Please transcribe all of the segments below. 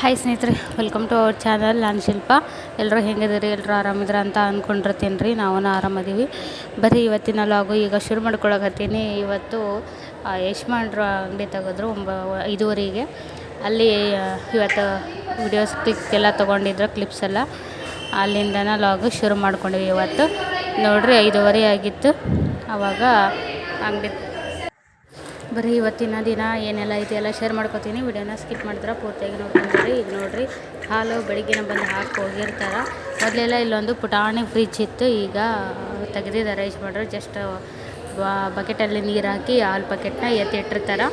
Hi ಸ್ನೇಹಿತರೆ. Welcome to our channel ನಾನು ಶಿಲ್ಪ. ಎಲ್ಲರೂ ಹೆಂಗಿದ್ದೀರಿ? ಎಲ್ಲರೂ ಆರಾಮಿದ್ರ ಅಂತ ಅಂದ್ಕೊಂಡಿರ್ತೀನಿ ರೀ. ನಾವು ಆರಾಮದೀವಿ. ಬರೀ ಇವತ್ತಿನ ಲಾಗು ಈಗ ಶುರು ಮಾಡ್ಕೊಳಕತ್ತೀನಿ. ಇವತ್ತು ಯಶ್ಮಾನ್ರ ಅಂಗಡಿ ತೆಗೆದ್ರು ಒಂಬ, ಐದುವರೆಗೆ. ಅಲ್ಲಿ ಇವತ್ತು ವಿಡಿಯೋಸ್ ಕ್ಲಿಕ್ ಎಲ್ಲ ತೊಗೊಂಡಿದ್ರು ಕ್ಲಿಪ್ಸ್ ಎಲ್ಲ. ಅಲ್ಲಿಂದನೇ ಲಾಗು ಶುರು ಮಾಡ್ಕೊಂಡಿವಿ ಇವತ್ತು. ನೋಡಿರಿ, ಐದುವರೆ ಆಗಿತ್ತು. ಆವಾಗ ಅಂಗಡಿ ಬರೀ ಇವತ್ತಿನ ದಿನ ಏನೆಲ್ಲ ಎಲ್ಲ ಶೇರ್ ಮಾಡ್ಕೊತೀನಿ. ವಿಡಿಯೋನ ಸ್ಕಿಪ್ ಮಾಡಿದ್ರೆ ಪೂರ್ತಿಯಾಗಿ ನೋಡ್ಕೊಂಡ್ರಿ ಈಗ ನೋಡಿರಿ, ಹಾಲು ಬೆಳಿಗ್ಗೆನ ಬಂದು ಹಾಕಿ ಹೋಗಿರ್ತಾರೆ. ಮೊದಲೆಲ್ಲ ಇಲ್ಲೊಂದು ಪುಟಾಣಿ ಫ್ರಿಜ್ ಇತ್ತು. ಈಗ ತೆಗೆದಿದ್ದಾರೆ ಯಜಮಾನ್ರು ಜಸ್ಟ್ ಬಕೆಟಲ್ಲಿ ನೀರು ಹಾಕಿ ಹಾಲು ಬಕೆಟ್ನ ಎತ್ತಿಟ್ಟಿರ್ತಾರೆ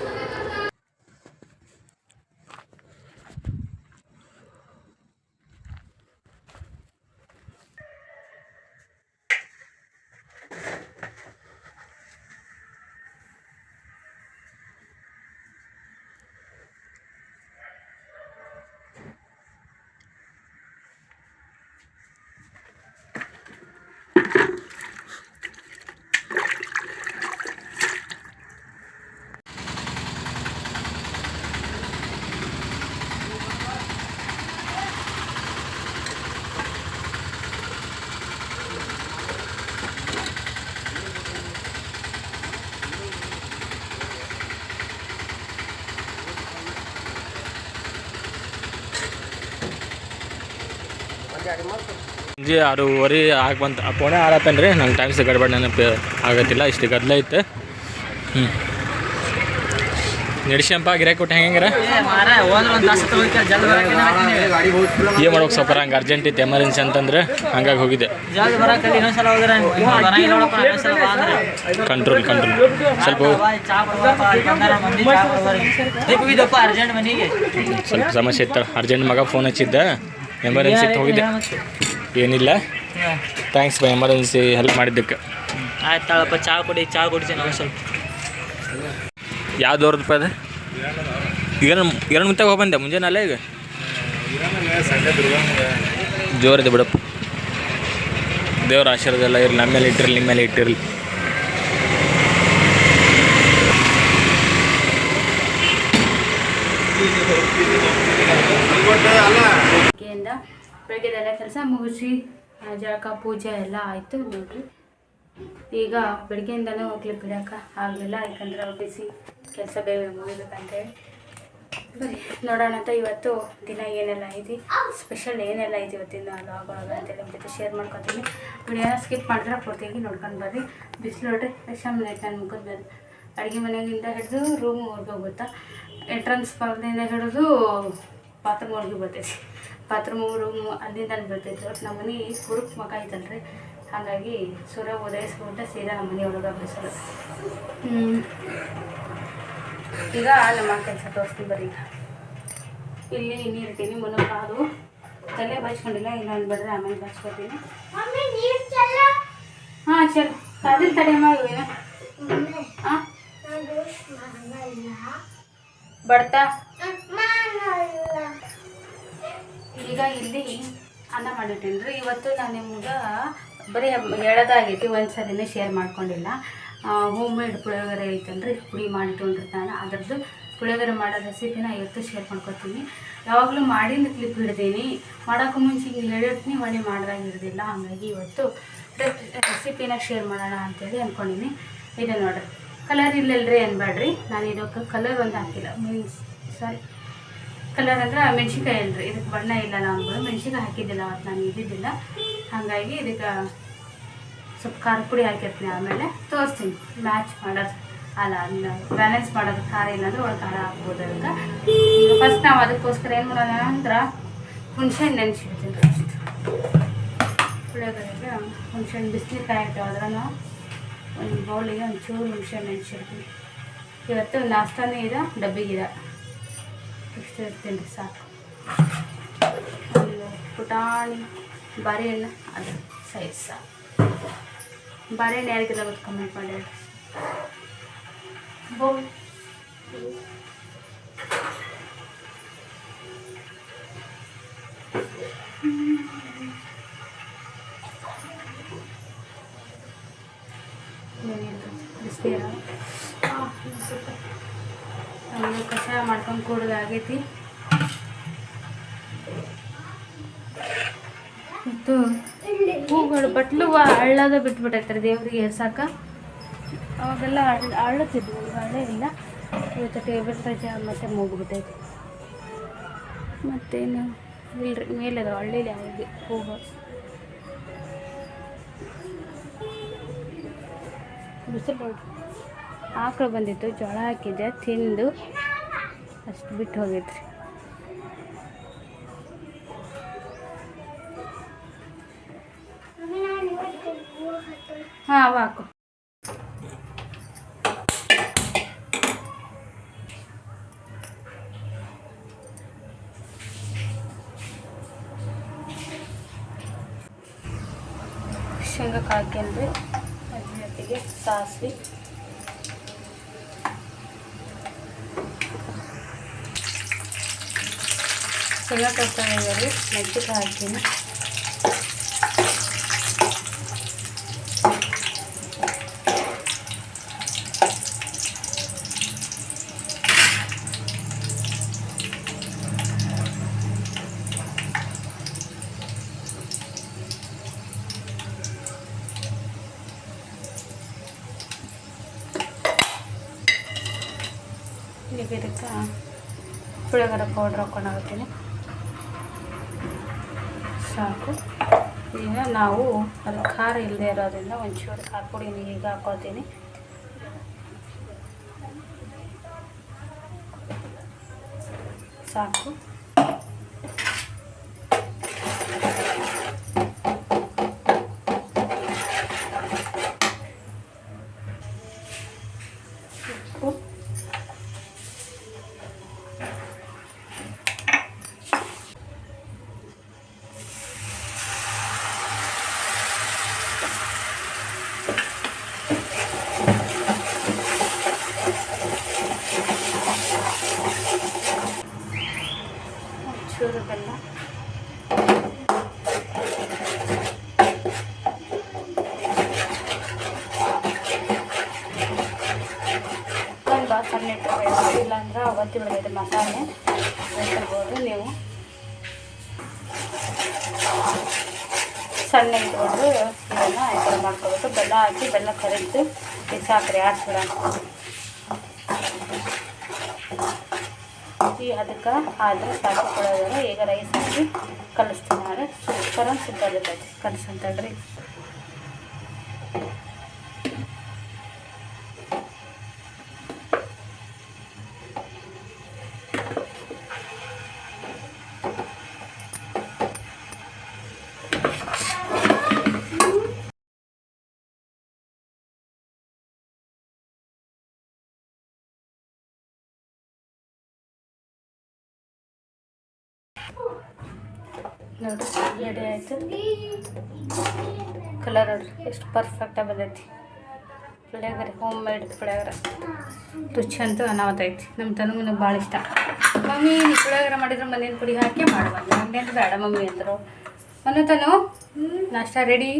ಸಂಜೆ ಆರೂವರೆ ಆಗ ಬಂತ. ಪೋಣೆ ಆರತ್ತೇನೆ ರೀ ನಂಗೆ ಟೈಮ್ ಸಿಗಡ್ಬೇಡ ನೆನಪು ಆಗತ್ತಿಲ್ಲ ಇಷ್ಟು ಗದ್ದಲ ಐತೆ. ಹ್ಞೂ ನಡಿಸಂಪ ಗಿರಾಕಿ ಕೊಟ್ಟು ಹೆಂಗಿರ ಏನು ಮಾಡ್ಬೇಕು ಸ್ವಲ್ಪ ಹಂಗೆ ಅರ್ಜೆಂಟ್ ಇತ್ತು ಎಮರ್ಜೆನ್ಸಿ ಅಂತಂದ್ರೆ ಹಂಗಾಗಿ ಹೋಗಿದ್ದೆ ಕಂಟ್ರೋಲ್ ಕಂಟ್ರೋಲ್ ಸ್ವಲ್ಪ ಸ್ವಲ್ಪ ಸಮಸ್ಯೆ ಇತ್ತು ಅರ್ಜೆಂಟ್ ಮಗ ಫೋನ್ ಹಚ್ಚಿದ್ದ. ಎಮರ್ಜೆನ್ಸಿ ಹೋಗಿದ್ದೆ ಏನಿಲ್ಲ. ಥ್ಯಾಂಕ್ಸ್ ಬೈ ಎಮರ್ಜೆನ್ಸಿ ಹೆಲ್ಪ್ ಮಾಡಿದ್ದಕ್ಕೆ. ಆಯ್ತು ತಾಳಪ್ಪ ಚಾ ಕೊಡಿ ಚಾ ಕೊಡ್ತೀನಿ ನಾವು ಸ್ವಲ್ಪ. ಯಾವ್ದು ಅವ್ರದ್ದು ಅದು? ಏನು ಎರಡು ಮುಂತಾಗ ಹೋಗಿ ಬಂದೆ ಮುಂಜಾನೆ ಅಲ್ಲೇ ಈಗ? ಜೋರಿದೆ ಬಿಡಪ್ಪ. ದೇವ್ರ ಆಶೀರ್ವಾದ ಎಲ್ಲ ಇರಲಿ ನಮ್ಮ ಮೇಲೆ ಇಟ್ಟಿರಲಿ ನಿಮ್ಮ ಮೇಲೆ ಇಟ್ಟಿರಲಿ. ಬೆಳಗ್ಗೆಯಿಂದ ಬೆಳಗ್ಗೆದೆಲ್ಲ ಕೆಲಸ ಮುಗಿಸಿ ಜಳಕ ಪೂಜೆ ಎಲ್ಲ ಆಯಿತು, ನೋಡ್ರಿ. ಈಗ ಬೆಳಗ್ಗೆಯಿಂದಲೂ ಹೋಗ್ಲಿಕ್ಕೆ ಬಿಡೋಕೆ ಆಗಲಿಲ್ಲ, ಯಾಕಂದ್ರೆ ಬಿಸಿ, ಕೆಲಸ ಬೇಗ ಮುಗಿಬೇಕಂತೇಳಿ. ಬರೀ ನೋಡೋಣ ಅಂತ ಇವತ್ತು ದಿನ ಏನೆಲ್ಲ ಐತಿ, ಸ್ಪೆಷಲ್ ಏನೆಲ್ಲ ಐತಿ ಇವತ್ತಿನ ಲಾಗ್ ಒಳಗೆ ಅಂತೇಳಿ ಜೊತೆ ಶೇರ್ ಮಾಡ್ಕೊತೀನಿ. ವಿಡಿಯೋನ ಸ್ಕಿಪ್ ಮಾಡಿದ್ರೆ ಪೂರ್ತಿಯಾಗಿ ನೋಡ್ಕೊಂಡು ಬರ್ರಿ. ಬಿಸಿಲು ನೋಡ್ರಿ ಎಷ್ಟೊಂದು ನೈಟ್ ನನ್ನ ಅಡುಗೆ ಮನೆಯಿಂದ ಹಿಡಿದು ರೂಮ್ ಹೋಗುತ್ತಾ? ಎಂಟ್ರೆನ್ಸ್ ಭಾಗದಿಂದ ಹಿಡಿದು ಬಾತ್ರೂಮ್ ಹೋಗಿ ಬರ್ತೈತಿ. ಬಾತ್ರೂಮ್ ಮೂರು ಅಲ್ಲಿಂದ ಬರ್ತೈತಿ. ಒಟ್ಟು ನಮ್ಮ ಮನೆ ಕುರುಕ್ ಮಗ ಐತಲ್ರಿ ಹಾಗಾಗಿ ಸೂರ್ಯ ಉದಯಿಸ್ಬಿಟ್ಟು ಸೀದಾ ನಮ್ಮ ಮನೆ ಒಳಗೆ ಬಿಸಿಲು ಹ್ಮ್. ಈಗ ನಮ್ಮ ಕೆಲಸ ತೋರಿಸ್ತೀನಿ ಬರ್ರಿ ಈಗ. ಇಲ್ಲಿ ನೀರು ಇಟ್ಟೀನಿ ಮುನ್ನೂರು ಅದು ತಲೆ ಬಚ್ಕೊಂಡಿಲ್ಲ ಇನ್ನೊಂದು ಬಿಡ್ರೆ ಆಮೇಲೆ ಬಚ್ಕೊತೀನಿ ಹಾಂ ಚಲ್. ಅದ್ರ ತಡೆಯಮ್ಮ ಇವೇನು ಹಾಂ ಬಡ್ತಾ ಈಗ ಇಲ್ಲಿ ಅನ್ನ ಮಾಡಿಟ್ಟೇನಿ ರೀ ಇವತ್ತು ನಾನು ನಿಮ್ಗೆ ಬರೀ ಹೇಳೋದಾಗೈತಿ ಒಂದು ಸರಿನೇ ಶೇರ್ ಮಾಡ್ಕೊಂಡಿಲ್ಲ. ಹೋಮ್ ಮೇಡ್ ಪುಳಿಯೋಗರೆ ಐತಲ್ರಿ, ಪುಡಿ ಮಾಡಿಟ್ಟುಕೊಂಡಿರ್ತಾನೆ ಅದರದ್ದು ಪುಳಿಯೋಗರೆ ಮಾಡೋ ರೆಸಿಪಿನ ಇವತ್ತು ಶೇರ್ ಮಾಡ್ಕೊತೀನಿ. ಯಾವಾಗಲೂ ಮಾಡಿದ ಕ್ಲಿಪ್ ಹಿಡ್ದೀನಿ ಮಾಡೋಕ್ಕೂ ಮುಂಚೆ ಹಿಂಗೆ ಹೇಳಿರ್ತೀನಿ ಮನೆ ಮಾಡ್ದಾಗ ಹಿಡ್ದಿಲ್ಲ ಹಾಗಾಗಿ ಇವತ್ತು ರೆಸಿಪಿನ ಶೇರ್ ಮಾಡೋಣ ಅಂತೇಳಿ ಅಂದ್ಕೊಂಡಿನಿ ಇದೆ ನೋಡ್ರಿ. ಕಲರ್ ಇಲ್ಲಲ್ರಿ ಅನ್ಬೇಡ್ರಿ ನಾನು ಇದಕ್ಕೆ ಕಲರ್ ಒಂದು ಹಾಕಿಲ್ಲ. ಮೀನ್ಸ್ ಸಾರಿ ಕಲರ್ ಅಂದ್ರೆ ಮೆಣಸಿನ್ಕಾಯಿ ಅಲ್ರಿ. ಇದಕ್ಕೆ ಬಣ್ಣ ಇಲ್ಲ ನಾವು ಮೆಣಸಿನ್ಕಾಯಿ ಹಾಕಿದ್ದಿಲ್ಲ ಅವತ್ತು ನಾನು ಇದ್ದಿದ್ದಿಲ್ಲ. ಹಾಗಾಗಿ ಇದಕ್ಕೆ ಸ್ವಲ್ಪ ಖಾರ ಪುಡಿ ಹಾಕಿರ್ತೀನಿ ಆಮೇಲೆ ತೋರಿಸ್ತೀನಿ. ಮ್ಯಾಚ್ ಮಾಡೋದು. ಅಲ್ಲ ಬ್ಯಾಲೆನ್ಸ್ ಮಾಡೋದು ಖಾರ ಇಲ್ಲಾಂದ್ರೆ ಒಳಗೆ ಖಾರ ಹಾಕ್ಬೋದು ಅದಕ್ಕೆ ಈಗ ಫಸ್ಟ್ ನಾವು ಅದಕ್ಕೋಸ್ಕರ ಏನು ಮಾಡೋಣ ಅಂದ್ರೆ ಹುಣ್ಸೆಹಣ್ಣು ನೆನೆಸಿಡ್ತೀನಿ ಫಸ್ಟ್ ಪುಳಿಯೋಗರೆಗೆ ಹುಣ್ಸೆಹಣ್ಣು, ಬಿಸಿನೀರ್ಕಾಯಿ ಅದ್ರ ನಾವು ಒಂದು ಬೌಲಿಗೆ ಒಂಚೂರು ಹುಣ್ಸೆಹಣ್ಣು ನೆನೆಸಿಡ್ತೀನಿ. ಇವತ್ತು ನಾಷ್ಟಾನೇ ಇದೆ, ಡಬ್ಬಿಗಿದೆ. ಇಷ್ಟು ಇರ್ತೀನಿ ರೀ ಸಾಕು. ಒಂದು ಪುಟಾಣಿ ಬಾಳೆಹಣ್ಣು ಅದು ಸೈಜ್ ಸಾಕು. ಬಾಳೆಹಣ್ಣು ಯಾರಿಗೆಲ್ಲ ಗೊತ್ತು ಕಮೆಂಟ್ ಮಾಡಿ ಹೇಳಿ. ಬೌಲ್ ಬಿಸಿನೀರ ಮಾಡ್ಕೊಂಡು ಕೊಡೋದಾಗೈತಿ ಮತ್ತು ಹೂಗಳು ಬಟ್ಲು ಹಳ್ಳದ ಬಿಟ್ಬಿಟ್ಟೈತ್ರಿ ದೇವ್ರಿಗೆ ಎರ್ಸಾಕ ಅವಾಗೆಲ್ಲ ಅಳ್ ಅಳ್ಳತ್ತಿದ್ವಿ ಹಳ್ಳೆ ಇಲ್ಲ ಇವತ್ತು ಟೇಬಲ್ ಸಜ್ಜ ಮತ್ತೆ ಮುಗ್ಬಿಟ್ಟೈತಿ. ಮತ್ತೇನು ಇಲ್ರಿ, ಮೇಲೆ ಅದು ಹಳ್ಳಿಲಿ ಯಾವಾಗ ಹೂಗಳು ಬಿಸಿಲು ಆಕಳು ಬಂದಿತ್ತು ಜೋಳ ಹಾಕಿದ್ದೆ, ತಿಂದು. ಅಷ್ಟು ಬಿಟ್ಟು ಹೋಗೈತ್ರಿ ಹಾಂ ಹಾಕು. ಶೇಂಗಾ ಹಾಕ್ಯಂದ್ರೆ ಅದ್ರ ಜೊತೆಗೆ ಸಾಸಿವೆ. ಶೇಂಗಾ ಕರ್ಕೊಂಡ್ರಿ ಮೆಚ್ಚಿಗೆ ಹಾಕ್ತೀನಿ ಈಗ ಇದಕ್ಕೆ ಪುಳಿಯೋಗರೆ ಪೌಡ್ರ್ ಹಾಕ್ಕೊಂಡಾಗತ್ತೀನಿ ಸಾಕು. ಈಗ ನಾವು ಅದು ಖಾರ ಇಲ್ಲದೆ ಇರೋದ್ರಿಂದ ಒಂಚೂರು ಖಾರ ಪುಡಿ ಈಗ ಹಾಕೋತೀನಿ ಸಾಕು. ಹಾಕಿ ಕರೆದು ಈ ಸಾಕ್ರೆ ಆಡಿಸ್ಬಿಡೋಣ ಈ ಅದಕ್ಕೆ ಆದರೆ ಸಾಕು ಕೊಡೋದ್ರೆ ಈಗ ರೈಸ್ ಹಾಕಿ ಕಲಿಸ್ತೀನಿ ಅಂದರೆ ಸೂಪರ್ ಸಿಗ್ತದೆ ನೋಡ್ರಿ ರೆಡಿ ಆಯಿತು. ಕಲರ್ ನೋಡ್ರಿ ಎಷ್ಟು ಪರ್ಫೆಕ್ಟಾಗಿ ಬಂದೈತಿ. Puliyogare home made puliyogare. ರುಚಿ ಅಂತೂ ಅನಾಹುತ ಐತಿ. ನಮ್ಮ ತನಗೂ ಭಾಳ ಇಷ್ಟ. ಮಮ್ಮಿ ನೀ ಪುಳಿಯೋಗರೆ ಮಾಡಿದ್ರೆ ಮನೇನ ಪುಡಿ ಹಾಕಿ ಮಾಡುವಾಗ ಹಂಗೇನು ಬೇಡ ಮಮ್ಮಿ ಅಂದರು. ಮನೆ ತನು ನಾಷ್ಟ ರೆಡಿ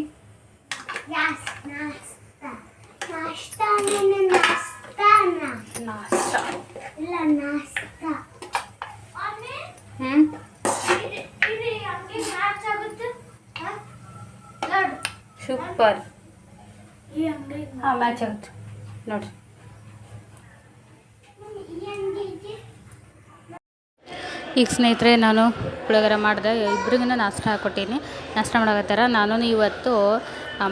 ನಾಷ್ಟ. ಹ್ಞೂ ಇದು ಇದು ಹಂಗೆ ಮ್ಯಾಚ್ ಆಗುತ್ತೆ ಹಾ? ನೋಡು ಸೂಪರ್ ಮ್ಯಾಚ್ ಆಗುತ್ತೆ. ನೋಡಿರಿ. ಈ ಈಗ ಸ್ನೇಹಿತರೆ ನಾನು ಪುಳಿಯೋಗರೆ ಮಾಡಿದೆ. ಇಬ್ರಿಗೂ ನಾಷ್ಟ ಹಾಕ್ಕೊಟ್ಟೀನಿ ನಾಷ್ಟ ಮಾಡಕತ್ತಾರ? ನಾನು ಇವತ್ತು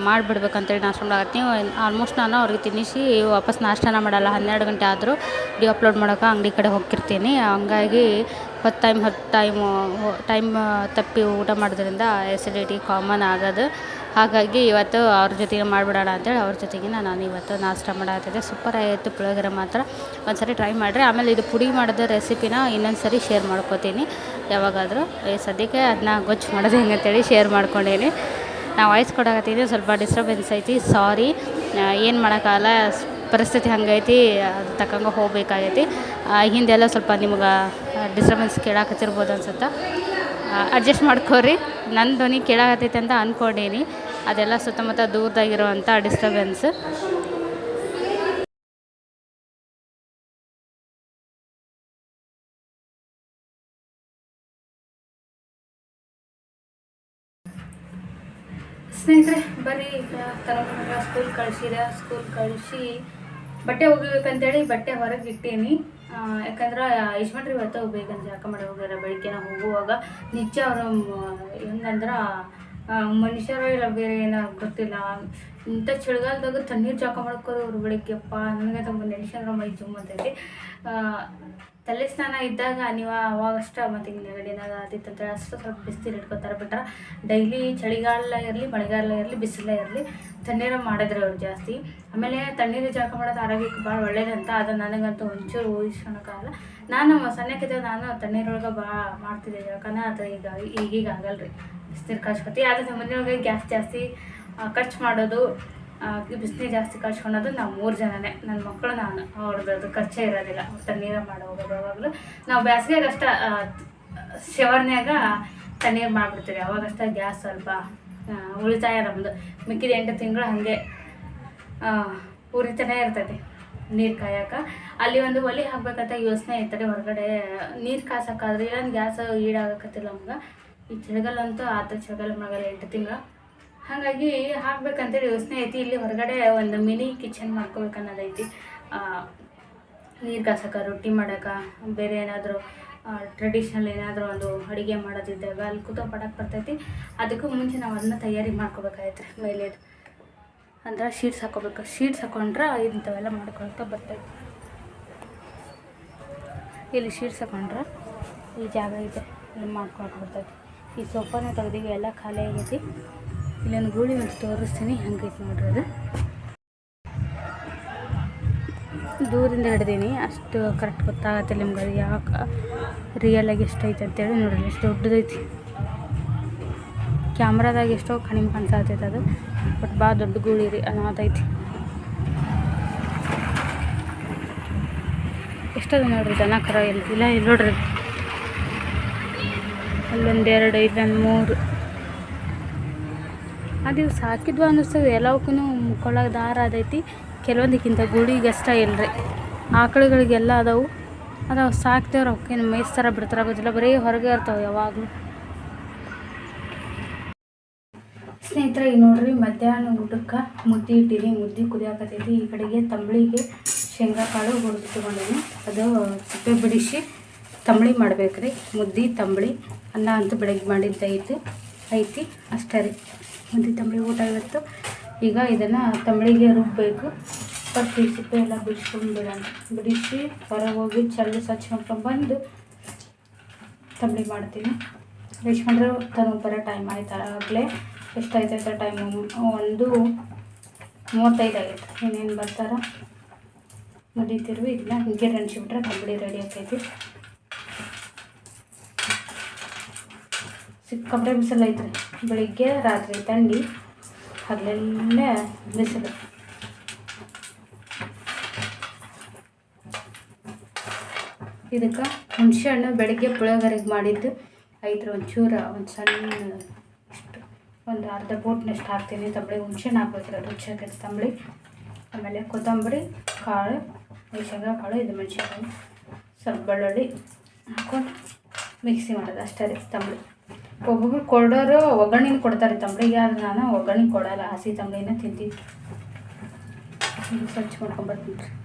ಮಾಡಿಬಿಡ್ಬೇಕಂತೇಳಿ ನಾಷ್ಟ ಮಾಡಾಕತ್ತೀನಿ. ಆಲ್ಮೋಸ್ಟ್ ನಾನು ಅವ್ರಿಗೆ ತಿನ್ನಿಸಿ ವಾಪಸ್ ನಾಷ್ಟನ ಮಾಡಲ್ಲ. ಹನ್ನೆರಡು ಗಂಟೆ ಆದರೂ ವಿಡಿಯೋ ಅಪ್ಲೋಡ್ ಮಾಡೋಕೆ ಅಂಗಡಿ ಕಡೆ ಹೋಗ್ತಿರ್ತೀನಿ. ಹಂಗಾಗಿ ಹೊತ್ತು ಟೈಮ್ ಹೊತ್ತು ಟೈಮು ಟೈಮ್ ತಪ್ಪಿ ಊಟ ಮಾಡೋದ್ರಿಂದ ಎಸಿಡಿಟಿ ಕಾಮನ್ ಆಗೋದು. ಹಾಗಾಗಿ ಇವತ್ತು ಅವ್ರ ಜೊತೆಗೆ ಮಾಡಿಬಿಡೋಣ ಅಂತೇಳಿ ಅವ್ರ ಜೊತೆಗೆ ನಾನು ಇವತ್ತು ನಾಷ್ಟ ಸೂಪರ್ ಆಗಿತ್ತು ಪುಳಿಯೋಗರೆ ಮಾತ್ರ. ಒಂದ್ಸರಿ ಟ್ರೈ ಮಾಡಿರಿ. ಆಮೇಲೆ ಇದು ಪುಡಿ ಮಾಡಿದ ರೆಸಿಪಿನ ಇನ್ನೊಂದು ಸರಿ ಶೇರ್ ಮಾಡ್ಕೋತೀನಿ. ಯಾವಾಗಾದರೂ ಈ ಸದ್ಯಕ್ಕೆ ಅದನ್ನ ಗೊಜ್ಜು ಮಾಡೋದು ಹೆಂಗೆ ಅಂತೇಳಿ ಶೇರ್ ಮಾಡ್ಕೊಂಡೇನಿ. ನಾವು ವಾಯ್ಸ್ ಕೊಡಕತ್ತೀನಿ. ಸ್ವಲ್ಪ ಡಿಸ್ಟರ್ಬೆನ್ಸ್ ಐತಿ. ಸಾರಿ ಏನು ಮಾಡೋಕ್ಕಾಗಲ್ಲ. ಪರಿಸ್ಥಿತಿ ಹಂಗೈತಿ. ಅದು ತಕ್ಕಂಗೆ ಹೋಗ್ಬೇಕಾಗೈತಿ. ಹಿಂದೆಲ್ಲ ಸ್ವಲ್ಪ ನಿಮ್ಗೆ ಡಿಸ್ಟರ್ಬೆನ್ಸ್ ಕೇಳಾಕತ್ತಿರ್ಬೋದು ಅನ್ಸುತ್ತೆ? ಅಡ್ಜಸ್ಟ್ ಮಾಡ್ಕೋರಿ. ನನ್ನ ಧ್ವನಿ ಕೇಳಾಕತ್ತೈತೆ ಅಂತ ಅಂದ್ಕೊಂಡೀನಿ ಅದೆಲ್ಲ ಸುತ್ತಮುತ್ತ ದೂರದಾಗಿರುವಂಥ ಡಿಸ್ಟರ್ಬೆನ್ಸ್ ಸ್ನೇಹಿತರೆ, ಬರ್ರಿ. ತನಕ ಸ್ಕೂಲ್ ಕಳಿಸಿದ ಸ್ಕೂಲ್ ಕಳಿಸಿ ಬಟ್ಟೆ ಹೋಗ್ಬೇಕಂತೇಳಿ ಬಟ್ಟೆ ಹೊರಗೆ ಇಟ್ಟೀನಿ. ಯಾಕಂದ್ರೆ ಯಜಮಾನ್ರಿ ಇವತ್ತು ಬೇಗನೆ ಜಾಕ ಮಾಡಿ ಹೋಗ್ಯಾರ? ಬೆಳಿಗ್ಗೆ ನಾವು ಹೋಗುವಾಗ ನಿಜ ಅವರು ಹೆಂಗಂದ್ರೆ ಮನುಷ್ಯರ ಇಲ್ಲ ಬೇರೆ ಏನೋ ಗೊತ್ತಿಲ್ಲ. ಇಂಥ ಚಳಿಗಾಲದಾಗ ತಣ್ಣೀರು ಜಾಕ ಮಾಡ್ಕೋರು ಅವ್ರು ಬೆಳಿಗ್ಗೆಪ್ಪ. ನನಗೆ ತುಂಬ ನೆನೆಸಂದ್ರೆ ಮೈ ಜುಮ್ ಅಂತೈತಿ. ತಲೆ ಸ್ನಾನ ಇದ್ದಾಗ ನೀವು ಅವಾಗಷ್ಟ ಮತ್ತು ಈಗ ನೆಗಡಿನಾಗ ಆದಿತ್ತು ಅಂತೇಳಿ ಅಷ್ಟು ಸ್ವಲ್ಪ ಬಿಸಿಲು ಇಟ್ಕೋತಾರೆ. ಬಿಟ್ರೆ ಡೈಲಿ ಚಳಿಗಾಲ ಇರಲಿ, ಮಳೆಗಾಲ ಇರಲಿ, ಬಿಸಿಲ ಇರಲಿ ತಣ್ಣೀರು ಮಾಡಿದ್ರೆ ಅವ್ರು ಜಾಸ್ತಿ. ಆಮೇಲೆ ತಣ್ಣೀರು ಜಾಕ ಮಾಡೋದು ಆರೋಗ್ಯಕ್ಕೆ ಭಾಳ ಒಳ್ಳೇದಂತ ಅದು ನನಗಂತೂ ಒಂಚೂರು ಊಹಿಸ್ಕೊಳಕ್ಕಾಗಲ್ಲ ನಾನು ಸಣ್ಣಕ್ಕಿದ್ದಾಗ ನಾನು ತಣ್ಣೀರೊಳಗೆ ಭಾಳ ಮಾಡ್ತಿದ್ದೆ ಯಾಕಂದ್ರೆ ಅದು ಈಗ, ಈಗೀಗ ಆಗಲ್ರಿ. ಬಿಸಿನೀರು ಕಾಸ್ಕೊತಿ ಅದು ಮನೆಯೊಳಗೆ ಗ್ಯಾಸ್ ಜಾಸ್ತಿ ಖರ್ಚು ಮಾಡೋದು ಬಿಸಿನೀರು ಜಾಸ್ತಿ ಕಳ್ಸ್ಕೊಳೋದು ನಾವು ಮೂರು ಜನನೇ. ನನ್ನ ಮಕ್ಕಳು ನಾನು. ಅವ್ರದ್ದು ಖರ್ಚೇ ಇರೋದಿಲ್ಲ. ತಣ್ಣೀರ ಮಾಡಿ ಯಾವಾಗಲೂ. ನಾವು ಬೇಸಿಗೆಗೆ ಅಷ್ಟ ಶವರ್ನ್ಯಾಗ ತಣ್ಣೀರು ಮಾಡಿಬಿಡ್ತೀವಿ. ಅವಾಗಷ್ಟ ಗ್ಯಾಸ್ ಸ್ವಲ್ಪ ಉಳಿತಾಯ ನಮ್ಮದು ಮಿಕ್ಕಿದ ಎಂಟು ತಿಂಗಳು ಹಾಗೆ ಪೂರಿತನೇ ಇರ್ತೈತಿ ನೀರು ಕಾಯಕ. ಅಲ್ಲಿ ಒಂದು ಒಲೆ ಹಾಕ್ಬೇಕಂತ ಯೋಚನೆ ಇರ್ತಾರೆ ಹೊರಗಡೆ, ನೀರು ಕಾಯ್ಸೋಕ್ಕಾದ್ರೆ ಇಲ್ಲ ಗ್ಯಾಸ್ ಈಡಾಗಕತ್ತಿಲ್ಲ ನಮ್ಗೆ. ಈ ಚಳಿಗಾಲ ಅಂತೂ ಆತ ಚಳಿಗಾಲ ಮಳೆಗಾಲ ಎಂಟು ತಿಂಗಳು. ಹಾಗಾಗಿ ಹಾಕ್ಬೇಕಂತೇಳಿ ಯೋಚನೆ ಐತಿ. ಇಲ್ಲಿ ಹೊರಗಡೆ ಒಂದು ಮಿನಿ ಕಿಚನ್ ಮಾಡ್ಕೋಬೇಕನ್ನೋದೈತಿ. ನೀರು ಕಾಸಕ್ಕೆ ರೊಟ್ಟಿ ಮಾಡೋಕೆ, ಬೇರೆ ಏನಾದರೂ ಟ್ರೆಡಿಷ್ನಲ್ ಏನಾದರೂ ಒಂದು ಅಡುಗೆ ಮಾಡೋದಿದ್ದಾಗ ಅಲ್ಲಿ ಕೂತ ಪಡಕ್ಕೆ ಬರ್ತೈತಿ. ಅದಕ್ಕೂ ಮುಂಚೆ ನಾವು ಅದನ್ನ ತಯಾರಿ ಮಾಡ್ಕೋಬೇಕಾಯ್ತು ಮೇಲೆ ಅಂದ್ರೆ ಶೀಟ್ಸ್ ಹಾಕೋಬೇಕು. ಶೀಟ್ಸ್ ಹಾಕೊಂಡ್ರೆ ಇಂಥವೆಲ್ಲ ಮಾಡ್ಕೊಳಕ್ಕೆ ಬರ್ತೈತಿ. ಇಲ್ಲಿ ಶೀಟ್ಸ್ ಹಾಕೊಂಡ್ರೆ ಈ ಜಾಗ ಇದೆ. ಇಲ್ಲಿ ಬರ್ತೈತಿ. ಈ ಸೋಫಾನ ತೆಗ್ದೀವಿ ಎಲ್ಲ ಖಾಲಿ ಆಗೈತಿ. ಇಲ್ಲೊಂದು ಗೂಳಿ ಒಂದು ತೋರಿಸ್ತೀನಿ. ಹಂಗೈತೆ ನೋಡ್ರಿ ಅದು. ದೂರಿಂದ ಹಿಡ್ದೀನಿ. ಅಷ್ಟು ಕರೆಕ್ಟ್ ಗೊತ್ತಾಗತ್ತೆ ನಿಮ್ಗೆ ಅದು ಯಾಕೆ ರಿಯಲ್ ಆಗಿ ಎಷ್ಟೈತೆ ಅಂತೇಳಿ ನೋಡ್ರಿ. ಎಷ್ಟು ದೊಡ್ಡದೈತಿ. ಕ್ಯಾಮ್ರಾದಾಗ ಎಷ್ಟೋ ಕಣಿಮೆ ಕಾಣಿಸ್ತೈತೆ ಅದು. ಬಟ್ ಭಾಳ ದೊಡ್ಡ ಗೂಳಿ ರೀ ಅನ್ನೋದೈತಿ ಎಷ್ಟದ ನೋಡ್ರಿ ದನ, ಕರ ಇಲ್ಲ, ಇಲ್ಲಿ ನೋಡ್ರಿ. ಅಲ್ಲೊಂದು ಎರಡು, ಇಲ್ಲೊಂದು ಮೂರು. ಅದು ಸಾಕಿದ್ವು ಅನ್ನಿಸ್ತದೆ. ಎಲ್ಲವಕ್ಕೂ ಮುಕ್ಕೊಳ್ಳೋಕೆ ದಾರ ಅದೈತಿ. ಕೆಲವೊಂದಕ್ಕಿಂತ ಗೂಡಿಗೆ ಅಷ್ಟ ಇಲ್ರಿ. ಆಕಳುಗಳಿಗೆಲ್ಲ ಅದಾವು. ಅದಾವು ಸಾಕ್ತೇವ್ರು ಅವಕ್ಕೇನು ಮೇಯಿಸ್ತಾರ ಬಿಡ್ತಾರ ಗೊತ್ತಿಲ್ಲ. ಬರೀ ಹೊರಗೆ ಇರ್ತಾವೆ ಯಾವಾಗಲೂ. ಸ್ನೇಹಿತರೆ ಈಗ ನೋಡ್ರಿ ಮಧ್ಯಾಹ್ನ ಊಟಕ್ಕೆ ಮುದ್ದೆ ಇಟ್ಟಿರಿ ಮುದ್ದೆ ಕುದಿಯಾಕತ್ತೈತಿ. ಈ ಕಡೆಗೆ ತಂಬಳಿಗೆ ಶೇಂಗಾ ಕಾಳು ಹುರಿದು ತೊಗೊಂಡೀನಿ ಅದು ಸಿಪ್ಪೆ ಬಿಡಿಸಿ ತಂಬಳಿ ಮಾಡ್ಬೇಕ್ರಿ. ಮುದ್ದೆ, ತಂಬಳಿ, ಅನ್ನ ಅಂತೂ ಬೆಳಗ್ಗೆ ಮಾಡಿದ್ದೈತಿ. ಐತಿ. ಅಷ್ಟೇ ರೀ. ಮುದ್ದೆ ತಂಬಳಿ ಊಟ ಇವತ್ತು ಈಗ ಇದನ್ನು ತಂಬಳಿಗೆ ರುಬ್ಬಬೇಕು ಫಸ್ಟ್ ಸಿಪ್ಪೆ ಎಲ್ಲ ಬಿಡಿಸ್ಕೊಂಡು ಬಿಡೋಣ ಬಿಡಿಸಿ ಹೊರಗೆ ಹೋಗಿ ಚಳ್ಳು ಸ್ವಚ್ಛ ಮಾಡ್ಕೊಂಡ್ಬಂದು ತಂಬಳಿ ಮಾಡ್ತೀನಿ. ಬಿಡಿಸ್ಕೊಂಡ್ರೆ ತನಗೆ ಬರೋ ಟೈಮ್ ಆಯ್ತು ಆಗಲೇ ಎಷ್ಟಾಯ್ತೈತೆ ಟೈಮು ಒಂದು ಮೂವತ್ತೈದು ಆಗೈತೆ. ಇನ್ನೇನು ಬರ್ತಾರ? ಮುದೀತಿರ್ವಿ ಇದನ್ನ ಹಿಂಗೆ ನೆನ್ಸಿಬಿಟ್ರೆ ತಂಬಳಿ ರೆಡಿ ಆಗ್ತೈತಿ. ಸಿಕ್ಕಾಪಟ್ಟೆ ಬಿಸಿಲು ಬೆಳಿಗ್ಗೆ ರಾತ್ರಿ ತಂಡಿ ಹಗಲೆಲ್ಲ ಬಿಸಿಲು. ಇದಕ್ಕೆ ಹುಣಸೆ ಹಣ್ಣು ಬೆಳಿಗ್ಗೆ ಪುಳಿಯೋಗರೆಗೆ ಮಾಡಿದ್ದು. ಐದರ ಒಂಚೂರು ಒಂದು ಸಣ್ಣ ಇಷ್ಟು, ಒಂದು ಅರ್ಧ ಬೋಟ್ನಷ್ಟು ಹಾಕ್ತೀನಿ. ತಂಬಳಿ ಹುಣಸೆ ಹಣ್ಣು ಹಾಕ್ಬೇಕ್ರಿ. ರುಚಿ ತಂಬಳಿ ಆಮೇಲೆ ಕೊತ್ತಂಬರಿ, ಕಾಳು ಶೇಂಗಾ ಕಾಳು, ಇದು ಮೆಣಸಿನ್ಕಾಯಿ. ಸ್ವಲ್ಪ ಬೆಳ್ಳುಳ್ಳಿ ಹಾಕ್ಕೊಂಡು ಮಿಕ್ಸಿ ಮಾಡೋದು. ಅಷ್ಟೇ ರೀ ತಂಬಳಿ ಒಬ್ಬೊಬ್ರು ಕೊಡೋರು ಒಗ್ಗರಣೆನ ಕೊಡ್ತಾರೆ ತಂಬಳಿಗೆ ಆದ್ರೆ ನಾನು ಒಗ್ಗರಣೆ ಕೊಡಲ್ಲ. ಹಸಿ ತಂಬಳಿನ ತಿಂತೀನಿ. ಸ್ವಚ್ಛ ಮಾಡ್ಕೊಂಬರ್ತೀನಿ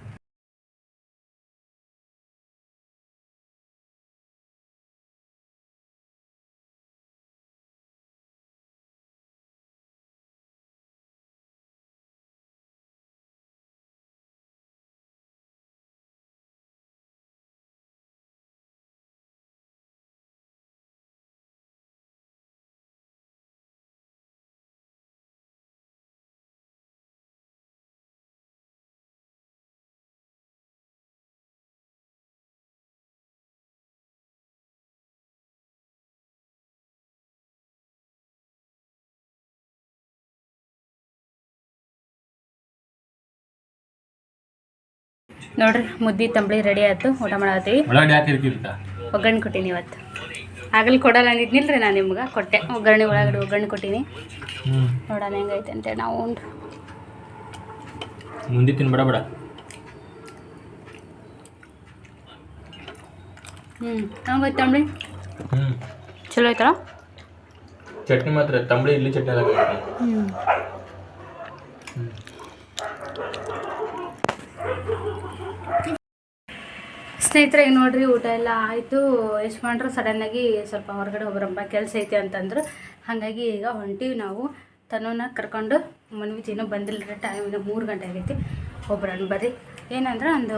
ನೋಡ್ರಿ ಮುದ್ದೆ ತಂಬಳಿ ರೆಡಿ ಆಯ್ತು. ಊಟ ಮಾಡತ್ತೀವಿ. ಒಗ್ಗರಣೆ ಕೊಟ್ಟೀನಿ ಇವತ್ತು. ಆಗಲಿ ಕೊಡಲ್ಲ ಅಂದಿದ್ನಿಲ್ರಿ ನಾನು ನಿಮ್ಗೆ ಕೊಟ್ಟೆ. ಒಗ್ಗರಣೆ ಒಳಗಡೆ ಒಗ್ಗರಣೆ ಕೊಟ್ಟೀನಿ. ನೋಡೋಣ ಹೆಂಗೈತೆ ಅಂತೇಳಿ ನಾವು ಉಂಡು ಮುಂದೆ ತಿನ್ಬೇಡ ಬೇಡ. ಹ್ಞೂ ಹಂಗೈತೆ ತಂಬಳಿ? ಚಲೋ ಚಟ್ನಿ ಮಾತ್ರ ತಂಬಳಿ ಇಲ್ಲಿ ಚಟ್ನಿ ಹ್ಞೂ ಸ್ನೇಹಿತರೆ ಈಗ ನೋಡ್ರಿ ಊಟ ಎಲ್ಲ ಆಯಿತು. ಯಜಮಾನ್ರು ಸಡನ್ನಾಗಿ ಸ್ವಲ್ಪ ಹೊರಗಡೆ ಹೋಗ್ರಮ್ಮ ಕೆಲಸ ಐತೆ ಅಂತಂದ್ರು. ಹಾಗಾಗಿ ಈಗ ಹೊಂಟೀವಿ ನಾವು. ತನುನ ಕರ್ಕೊಂಡು ಮನ್ವಿ ಇನ್ನೂ ಬಂದಿಲ್ಲ ರೀ ಟೈಮ್ ಇನ್ನು ಮೂರು ಗಂಟೆ ಆಗೈತಿ. ಒಬ್ಬರನ್ನು ಬರ್ರಿ. ಏನಂದ್ರೆ ಒಂದು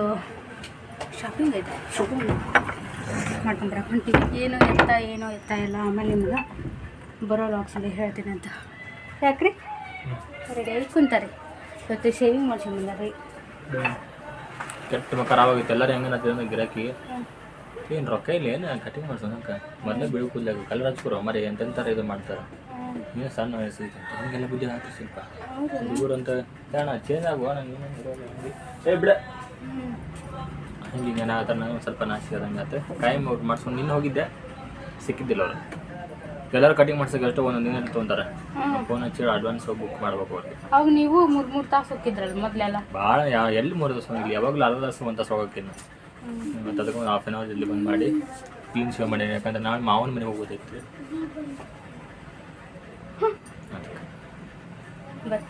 ಶಾಪಿಂಗ್ ಐತೆ. ಶಾಪಿಂಗ್ ಮಾಡ್ಕೊಂಬರ ಹೊಂಟೀವಿ. ಏನು ಎತ್ತ ಏನೋ ಎತ್ತ ಎಲ್ಲ ಆಮೇಲೆ ನಿಮ್ಗೆ ಬರೋ ಲಾಕ್ಸಲ್ಲಿ ಹೇಳ್ತೀನಿ ಅಂತ. ಯಾಕ್ರಿ? ರೆಡಿ ಆಗಿ ಕುಂತಾರೆ ಇವತ್ತು ಶೇವಿಂಗ್ ಮಾಡ್ಸ್ಕೊಂಬಂದಾರ ರೀ ಕೆಟ್ಟ ಖರಾಬ್ ಆಗಿತ್ತು ಎಲ್ಲರೂ ಹೆಂಗೆ ಗಿರಾಕಿ. ಏನು ರೊಕ್ಕ ಇಲ್ಲ ಏನು ಕಟಿಂಗ್ ಮಾಡ್ಸೋಣಕ್ಕ ಮೊದಲೇ ಬಿಳಿ ಕೂದಲಾಗ ಕಲರ್ ಹಚ್ಕೊರು ಮರಿ ಎಂತೆಂಥರ ಇದು ಮಾಡ್ತಾರೆ. ನೀನು ಸಣ್ಣ ವಯಸ್ಸೈತೆ ಹಂಗೆಲ್ಲ ಬುದ್ಧಿ ಹಾಕಿ ಸ್ವಲ್ಪ ಹುಡುಗರು ಅಂತ ಕಾರಣ ಚೇಂಜ್ ಆಗುವ ನಂಗೆ ಏ ಬಿಡ. ಹಿಂಗೆ ಏನಾಗತ್ತ ನಂಗೆ ಸ್ವಲ್ಪ ನಾಚಿಕೆ ಆದಂಗೆ ಆಯ್ತು ಕಾಯಂ ಮಾಡ್ಸ್ಕೊಂಡು ನಿನ್ನ ಹೋಗಿದ್ದೆ. ಸಿಕ್ಕಿದ್ದಿಲ್ಲ ಅವ್ರು. ಎಲ್ಲರೂ ಕಟಿಂಗ್ ಮಾಡ್ಸೋಕೆ ಅಷ್ಟು ಒಂದೊಂದು ದಿನ ತೊಗೊಂತಾರೆ ಫೋನ್ ಹಚ್ಚಿ ಅಡ್ವಾನ್ಸ್ ಹೋಗಿ ಬುಕ್ ಮಾಡ್ಬೇಕು ಅವ್ರಿಗೆ. ಅವಾಗ ನೀವು ಮೂರು ಮೂರು ತಾಸು ಹೋಗಿದ್ರಲ್ಲ ಮೊದಲೆಲ್ಲ? ಭಾಳ ಯಾ ಎಲ್ಲಿ ಮೂರು ದಿವಸ ಹೋಗಿಲ್ಲ ಯಾವಾಗಲೂ ಅರ್ಧ ತಾಸು ಒಂದು ತಾಸು ಹೋಗೋಕ್ಕಿನ್ನ ಮತ್ತು ಅದಕ್ಕೆ ಒಂದು ಹಾಫ್ ಆನ್ ಅವರ್ ಇಲ್ಲಿ ಬಂದು ಮಾಡಿ ಕ್ಲೀನ್ ಶೋ ಮಾಡಿ ಯಾಕಂದ್ರೆ ನಾನು ಮಾವನ ಮನೆಗೆ ಹೋಗೋದಿತ್ತು ಬರ್ರಿ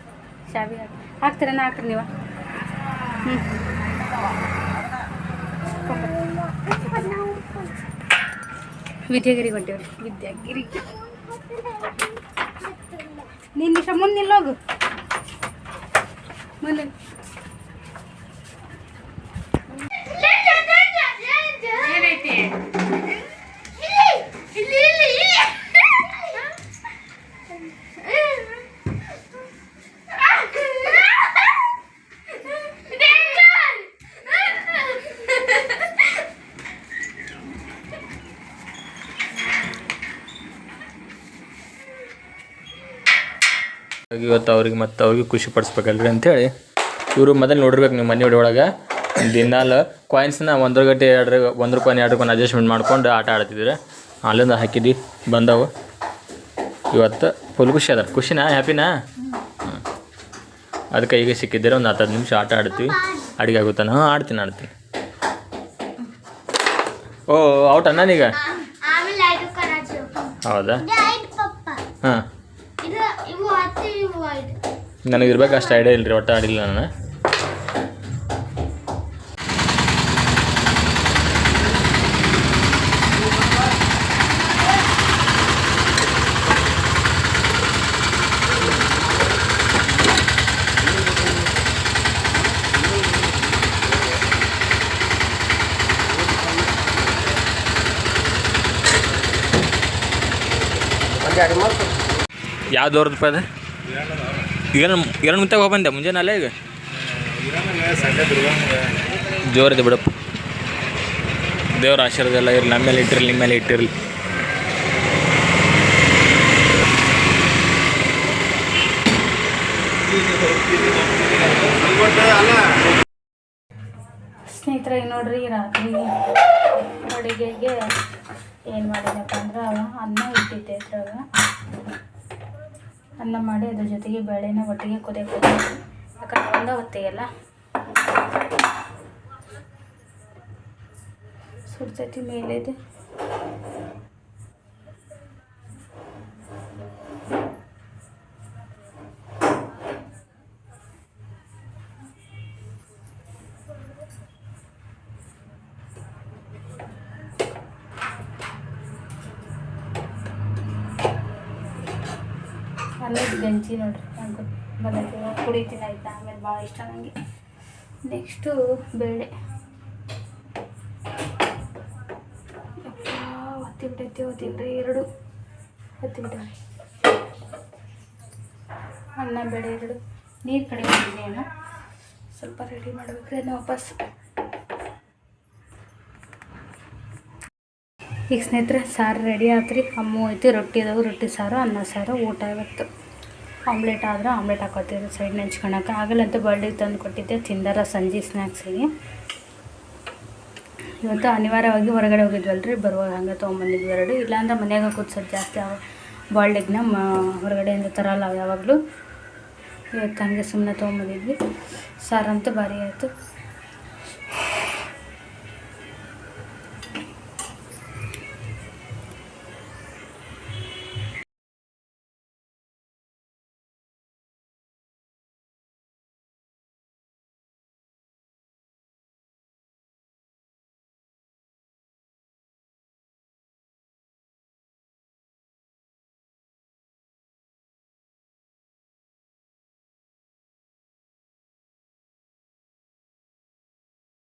ಶಾವಿ ಹಾಕ್ತೀರನ ಹಾಕ್ರಿ. ನೀವು? ಹ್ಞೂ ವಿದ್ಯಾಗಿರಿ ಹೊಂಟೇವ್ರಿ ವಿದ್ಯಾಗಿರಿ ನೀನು ನಿಮಿಷ ಮುಂದೆ ನಿಲ್ಲೋಗು ಮುಂದೆ ಇವತ್ತು ಅವ್ರಿಗೆ ಮತ್ತು ಅವ್ರಿಗೆ ಖುಷಿ ಪಡಿಸ್ಬೇಕಲ್ರಿ ಅಂಥೇಳಿ ಇವರು ಮೊದಲು ನೋಡಿರ್ಬೇಕು ನೀವು ಮನೆ ಒಳಗೆ. ದಿನಾಲು ಕಾಯಿನ್ಸ್ನ ಒಂದು ಗಂಟೆ ಎರಡು ಒಂದು ರೂಪಾಯಿ ಎರಡು ರೂಪಾಯಿ ಅಡ್ಜಸ್ಟ್ಮೆಂಟ್ ಮಾಡ್ಕೊಂಡು ಆಟ ಆಡ್ತಿದ್ರು ಅಲ್ಲಿಂದ ಹಾಕಿದ್ದು ಬಂದವು. ಇವತ್ತು ಫುಲ್ ಖುಷಿ ಅದ ಖುಷಿನಾ? ಹ್ಯಾಪಿನಾ ಅದಕ್ಕೆ ಈಗ ಸಿಕ್ಕಿದ್ದೀರ ಒಂದು ಹತ್ತು ನಿಮಿಷ ಆಟ ಆಡ್ತೀವಿ. ಅಡುಗೆ ಆಗುತ್ತಾನ ಹಾಂ ಆಡ್ತೀನಿ ಆಡ್ತೀನಿ. ಓ ಔಟ್ ಕರಾಜು ಹೌದಾ? ಹಾಂ ಇದು ಇವು ಹತ್ತು ಇವು ಐದು ನನಗೆ ಇರ್ಬೇಕು ಅಷ್ಟು ಐಡಿಯಾ ಇಲ್ಲರಿ ಒಟ್ಟು ಆಡಿಲ್ಲ ನಾನು. ಯಾವ್ದು ರೂಪಾಯಿ ಅದ ಎರಡು ಮುಂತಾಗ ಹೋಗಿ ಬಂದೆ. ಮುಂಜಾನೆ ಅಲ್ಲೇ ಈಗ ಜೋರಿದೆ ಬಿಡಪ್ಪ. ದೇವ್ರ ಆಶೀರ್ವಾದ ಎಲ್ಲ ಇರಲಿ, ನಮ್ಮೇಲೆ ಇಟ್ಟಿರಲಿ ನಿಮ್ಮ ಮೇಲೆ ಇಟ್ಟಿರಲಿ. ಸ್ನೇಹಿತರೆ ನೋಡ್ರಿ ರಾತ್ರಿ ಅಡುಗೆಗೆ ಏನು ಮಾಡಿದಪ್ಪ ಅಂದ್ರೆ ಅನ್ನ ಇಟ್ಟಿದ್ದೆ ಇದ್ರಾಗ. ಅನ್ನ ಮಾಡಿ ಅದ್ರ ಜೊತೆಗೆ ಬೇಳೆನ ಒಟ್ಟಿಗೆ ಕುದಿಯಕ್ಕೆ ಯಾಕಂದ್ರೆ ಒಂದ ಹೊತ್ತಿಗೆಲ್ಲ ಸುಡ್ತೈತಿ ಮೇಲಿದೆ. ಗಂಜಿ ನೋಡ್ರಿ, ನಂಗೆ ಬಂದೈತಿ ಕುಡಿತೀನಿ ಆಯ್ತಾ ಆಮೇಲೆ ಭಾಳ ಇಷ್ಟ ನನಗೆ ನೆಕ್ಸ್ಟು ಬೇಳೆ. ಹತ್ತಿ ಬಿಟ್ಟೈತಿ ಒತ್ತಿಲ್ರಿ ಎರಡು. ಒತ್ತಿ ಬಿಟ್ಟವ್ರಿ ಅನ್ನ, ಬೇಳೆ ಎರಡು. ನೀರು ಕಡಿಮೆ ಏನು ಸ್ವಲ್ಪ ರೆಡಿ ಮಾಡ್ಬೇಕ್ರಿ ಅದನ್ನ ವಾಪಸ್. ಈಗ ಸ್ನೇಹಿತರೆ, ಸಾರು ರೆಡಿ ಆತ್ರಿ. ಅಮ್ಮ ಐತಿ, ರೊಟ್ಟಿ ಅದಾವು, ರೊಟ್ಟಿ ಸಾರು, ಅನ್ನ ಸಾರು, ಊಟ ಇವತ್ತು. ಆಮ್ಲೆಟ್ ಆದ್ರೆ ಆಮ್ಲೆಟ್ ಹಾಕೋತೀವಿ ಸೈಡ್ ನೆಂಚ್ಕೊಳಕ್ಕೆ. ಆಗಲಂತೂ ಬರ್ಡೇಗೆ ತಂದು ಕೊಟ್ಟಿದ್ದೆ, ತಿಂದಾರ ಸಂಜೆ ಸ್ನ್ಯಾಕ್ಸಿಗೆ ಇವತ್ತು ಅನಿವಾರ್ಯವಾಗಿ ಹೊರಗಡೆ ಹೋಗಿದ್ವಲ್ರಿ, ಬರುವಾಗ ಹಂಗೆ ತೊಗೊಂಬಂದಿದ್ವಿ ಎರಡು. ಇಲ್ಲಾಂದ್ರೆ ಮನೆಯಾಗ ಕೂತ್ಸೋದು ಜಾಸ್ತಿ ಯಾವ ಬಾಳ್ಡೆಗ್ನ ಮ ಹೊರಗಡೆಯಿಂದ ತರಲ್ಲ ಯಾವಾಗಲೂ. ಇವತ್ತು ಹಂಗೆ ಸುಮ್ಮನೆ ತೊಗೊಂಬಂದಿದ್ವಿ. ಸಾರಂತೂ ಭಾರಿ ಆಯಿತು.